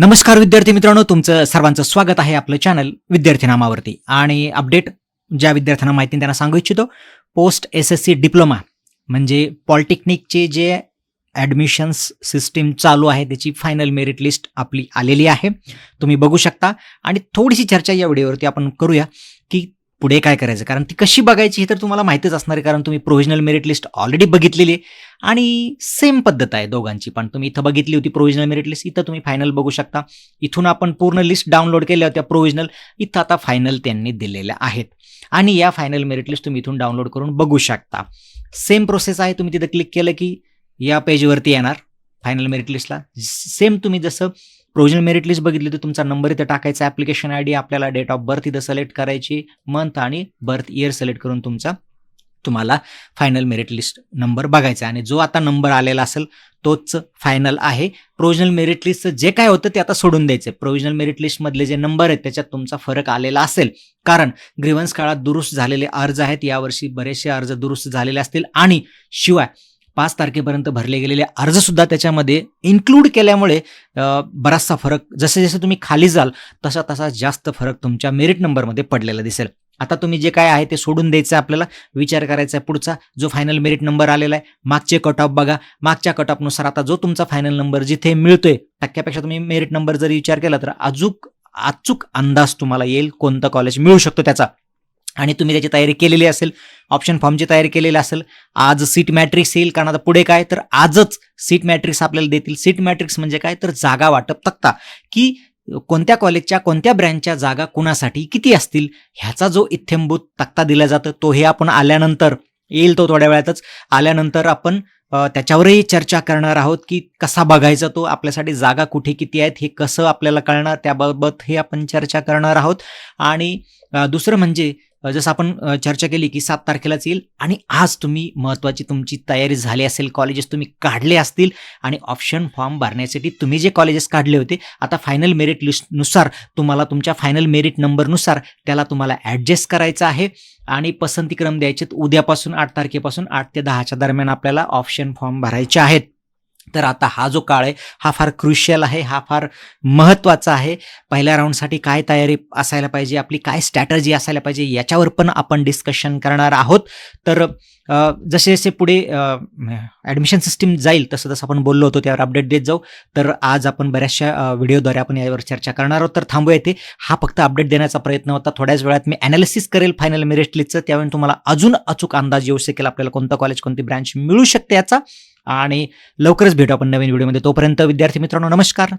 नमस्कार विद्यार्थी मित्रांनो तुमचं सर्वांचं स्वागत आहे आपलं चॅनल विद्यार्थी नामावरती. आणि अपडेट ज्या विद्यार्थ्यांना माहिती त्यांना सांगू इच्छितो post S S C diploma म्हणजे पॉलिटेक्निकचे जे ॲडमिशन्स सिस्टीम चालू आहे त्याची फायनल मेरिट लिस्ट आपली आलेली आहे. तुम्ही बघू शकता. आणि थोडीशी चर्चा या व्हिडिओवरती आपण करूया की पुढे काय करायचं? कारण ती कशी बघायची हे तर तुम्हाला माहितीच असणार आहे कारण तुम्ही प्रोव्हिजनल मेरिट लिस्ट ऑलरेडी बघितलेली आहे. आणि सेम पद्धत आहे दोघांची पण. तुम्ही इथं बघितली होती प्रोव्हिजनल मेरिट लिस्ट इथं तुम्ही फायनल बघू शकता. इथून आपण पूर्ण लिस्ट डाउनलोड केल्या होत्या प्रोव्हिजनल इथं आता फायनल त्यांनी दिलेल्या आहेत. आणि या फायनल मेरिट लिस्ट तुम्ही इथून डाउनलोड करून बघू शकता. सेम प्रोसेस आहे तुम्ही तिथं क्लिक केलं की या पेजवरती येणार फायनल मेरिट लिस्टला सेम तुम्ही जसं प्रोविजनल मेरिट लिस्ट बघितली तर तुमचा नंबर इथं टाकायचा. ॲप्लिकेशन आय डी आपल्याला डेट ऑफ बर्थ इथं सिलेक्ट करायची. मंथ आणि बर्थ इयर सिलेक्ट करून तुमचा तुम्हाला फायनल मेरिट लिस्ट नंबर बघायचा आहे. आणि जो आता नंबर आलेला असेल तोच फायनल आहे. प्रोविजनल मेरिट लिस्टचं जे काय होतं ते आता सोडून द्यायचं प्रोविजनल मेरिट लिस्टमधले जे नंबर आहेत त्याच्यात तुमचा फरक आलेला असेल. कारण ग्रीवन्स काळात दुरुस्त झालेले अर्ज आहेत. यावर्षी बरेचसे अर्ज दुरुस्त झालेले असतील. आणि शिवाय पाच तारखेपर्यंत भरले गेलेले अर्जसुद्धा त्याच्यामध्ये इन्क्लूड केल्यामुळे बराचसा फरक जसे जसे तुम्ही खाली जाल तसा तसा जास्त फरक तुमच्या मेरिट नंबरमध्ये पडलेला दिसेल. आता तुम्ही जे काय आहे ते सोडून द्यायचं आहे आपल्याला विचार करायचा आहे पुढचा जो फायनल मेरिट नंबर आलेला आहे मागचे कट ऑफ बघा. मागच्या कट ऑफनुसार आता जो तुमचा फायनल नंबर जिथे मिळतोय टक्क्यापेक्षा तुम्ही मेरिट नंबर जर विचार केला तर अचूक अचूक अंदाज तुम्हाला येईल कोणतं कॉलेज मिळू शकतो त्याचा. आणि तुम्ही त्याची तयारी केलेली असेल ऑप्शन फॉर्मची तयारी केलेली असेल आज सीट मॅट्रिक्स येईल कारण आता पुढे काय तर आजच सीट मॅट्रिक्स आपल्याला देतील. सीट मॅट्रिक्स म्हणजे काय तर जागा वाटप तक्ता. की कोणत्या कॉलेजच्या कोणत्या ब्रँचच्या जागा कुणासाठी किती असतील ह्याचा जो इत्थंभूत तक्ता दिला जातो तो हे आपण आल्यानंतर येईल तो थोड्या वेळातच आल्यानंतर आपण त्याच्यावरही चर्चा करणार आहोत की कसा बघायचा तो आपल्यासाठी जागा कुठे किती आहेत हे कसं आपल्याला कळणार त्याबाबत हे आपण चर्चा करणार आहोत. आणि दुसरं म्हणजे जसं आपण चर्चा केली की सात तारखेलाच येईल आणि आज तुम्ही महत्त्वाची तुमची तयारी झाली असेल कॉलेजेस तुम्ही काढले असतील आणि ऑप्शन फॉर्म भरण्यासाठी तुम्ही जे कॉलेजेस काढले होते आता फायनल मेरिट लिस्टनुसार तुम्हाला तुमच्या फायनल मेरिट नंबरनुसार त्याला तुम्हाला ॲडजस्ट करायचं आहे आणि पसंतीक्रम द्यायचे उद्यापासून आठ तारखेपासून आठ ते दहाच्या दरम्यान आपल्याला ऑप्शन फॉर्म भरायचे आहेत. तर आता हा जो काळ आहे हा फार क्रुशियल आहे हा फार महत्त्वाचा आहे. पहिल्या राऊंडसाठी काय तयारी असायला पाहिजे आपली काय स्ट्रॅटर्जी असायला पाहिजे याच्यावर पण आपण डिस्कशन करणार आहोत. तर जसे जसे पुढे ॲडमिशन सिस्टीम जाईल तसं तसं आपण बोललो होतो त्यावर अपडेट देत जाऊ. तर आज आपण बऱ्याचशा व्हिडिओद्वारे आपण यावर चर्चा करणार आहोत. तर थांबू येते हा फक्त अपडेट देण्याचा प्रयत्न होता. थोड्याच वेळात मी ॲनालिसिस करेल फायनल मेरिट लिस्टचं त्यावेळी तुम्हाला अजून अचूक अंदाज येऊ शकेल आपल्याला कोणतं कॉलेज कोणती ब्रँच मिळू शकते याचा. आणि लवकरच भेटू आपण नवीन व्हिडिओमध्ये. तोपर्यंत विद्यार्थी मित्रांनो नमस्कार.